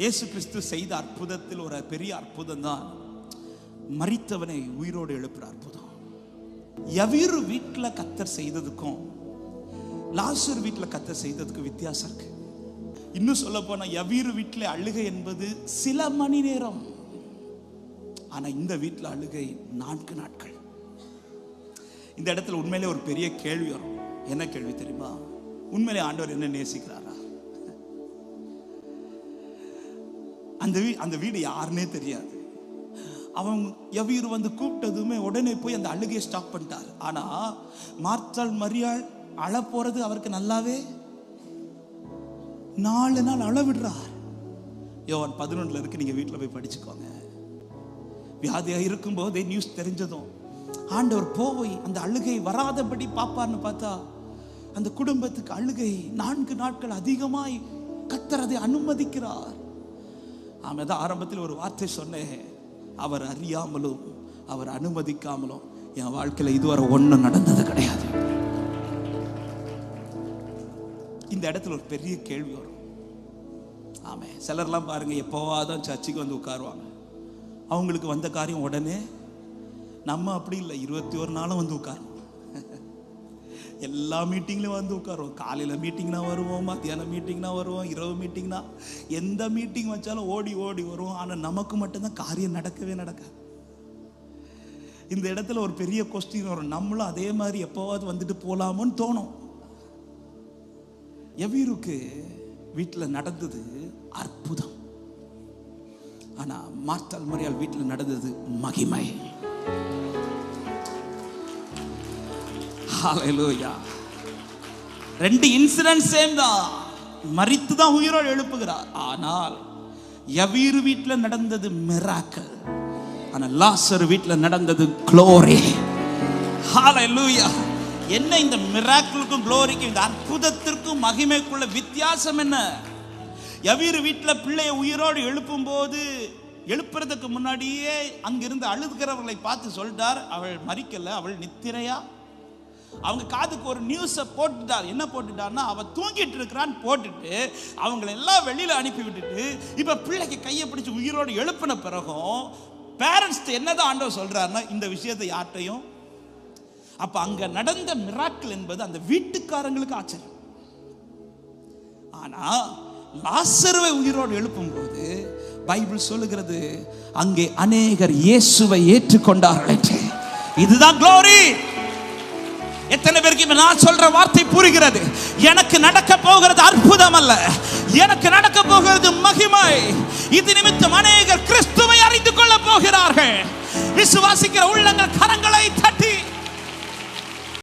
இயேசு கிறிஸ்து செய்த அற்புதத்தில் ஒரு பெரிய அற்புதம் தான் மறித்தவனை உயிரோடு எழுப்புற அற்புதம். எவ்வீரு வீட்டில் கத்தர் செய்ததுக்கும் லாசூர் வீட்டில் கத்தர் செய்ததுக்கும் வித்தியாசம் இருக்கு. இன்னும் சொல்ல போனா எவ்வீரு வீட்டில் அழுகை என்பது சில மணி நேரம். ஆனா இந்த வீட்டில் அழுகை நான்கு நாட்கள். இந்த இடத்துல உண்மையிலே ஒரு பெரிய கேள்வி வரும். என்ன கேள்வி தெரியுமா? உண்மையிலே ஆண்டவர் என்ன நேசிக்கிறாரா? அந்த வீ அந்த வீடு யாருன்னே தெரியாது. அவன் எவீர் வந்து கூப்பிட்டதுமே உடனே போய் அந்த அழுகையை ஸ்டாப் பண்ணிட்டார். ஆனால் மார்த்தாள் மரியாள் அழ போகிறது அவருக்கு நல்லாவே நாலு நாள் அளவிடுறார். யோவான் பதினொன்றுல இருக்கு நீங்கள் வீட்டில் போய் படிச்சுக்கோங்க. வியாதியாக இருக்கும்போதே நியூஸ் தெரிஞ்சதும் ஆண்டவர் போய் அந்த அழுகை வராதபடி பாப்பார்னு பார்த்தா அந்த குடும்பத்துக்கு அழுகை நான்கு நாட்கள் அதிகமாய் கத்துறதை அனுமதிக்கிறார். ஆமாம் தான் ஆரம்பத்தில் ஒரு வார்த்தை சொன்னேன். அவர் அறியாமலும் அவர் அனுமதிக்காமலும் என் வாழ்க்கையில் இதுவரை ஒன்றும் நடந்தது கிடையாது. இந்த இடத்துல ஒரு பெரிய கேள்வி வரும். ஆமே சிலர்லாம் பாருங்க எப்போவாதான் சர்ச்சுக்கு வந்து உட்காருவாங்க. அவங்களுக்கு வந்த காரியம் உடனே நம்ம அப்படி இல்லை இருபத்தி ஒரு நாளும் வந்து உட்காருவோம். எல்லா மீட்டிங்லையும் வந்து உட்காருவோம். காலையில் மீட்டிங்னா வருவோம் மத்தியானம் மீட்டிங்னா வருவோம் இரவு மீட்டிங்னா எந்த மீட்டிங் வச்சாலும் ஓடி ஓடி வருவோம். ஆனால் நமக்கு மட்டும்தான் காரியம் நடக்கவே நடக்காது. இந்த இடத்துல ஒரு பெரிய கொஸ்டின் வரும். நம்மளும் அதே மாதிரி எப்போவாது வந்துட்டு போகலாமோன்னு தோணும். எவ்வீருக்கு வீட்டில் நடந்தது அற்புதம். ஆனால் மார்த்தால் முறையால் வீட்டில் நடந்தது மகிமை. ஹalleluya ரெண்டு இன்சிடென்ட் சேம் தான் மரித்து தான் உயிரோடு எழுப்புகிறார். ஆனால் எவீர் வீட்டில் நடந்தது மிராக்கல் ஆனா லாசர் வீட்டில் நடந்தது க்ளோரி ஹalleluya என்ன இந்த மிராக்கிளுக்கும் க்ளோரிக்கும் இந்த அற்புதத்திற்கும் மகிமைக்குள்ள வித்தியாசம் என்ன? எவீர் வீட்டில் பிள்ளையை உயிரோடு எழுப்பும் போது எழுப்புறதுக்கு முன்னாடியே அங்கிருந்து அழுதுகிறவர்களை பார்த்து சொல்லிட்டார் அவள் மறிக்கல அவள் நித்திரையா? அவங்க காதுக்கு ஒரு நியூஸை போட்டுட்டார். என்ன போட்டுட்டார்னா அவ தூங்கிட்டு இருக்கிறான்னு போட்டுட்டு அவங்கள எல்லாம் வெளியில அனுப்பி விட்டுட்டு இப்ப பிள்ளைக்கு கையை பிடிச்சி உயிரோடு எழுப்பின பிறகும் பேரண்ட்ஸ் என்னதான் ஆண்டவர் சொல்றாருன்னா இந்த விஷயத்தை யார்ட்டையும் அப்ப அங்க நடந்த மிராக்கள் என்பது அந்த வீட்டுக்காரங்களுக்கு ஆச்சரியம். ஆனா லாசருவை உயிரோடு எழுப்பும்போது பைபிள் சொல்லுகிறது அங்கே அநேகர் இயேசுவை ஏற்றுக்கொண்டார்கள் இதுதான் க்ளோரி எத்தனை பேருக்கு நான் சொல்ற வார்த்தை புரிகிறது? எனக்கு நடக்க போகிறது அற்புதம் அல்ல எனக்கு நடக்க போகிறது மகிமை. இது நிமித்தம் அநேகர் கிறிஸ்துவை அறிந்து கொள்ள போகிறார்கள். விசுவாசிக்கிற உள்ளங்கள் கரங்களை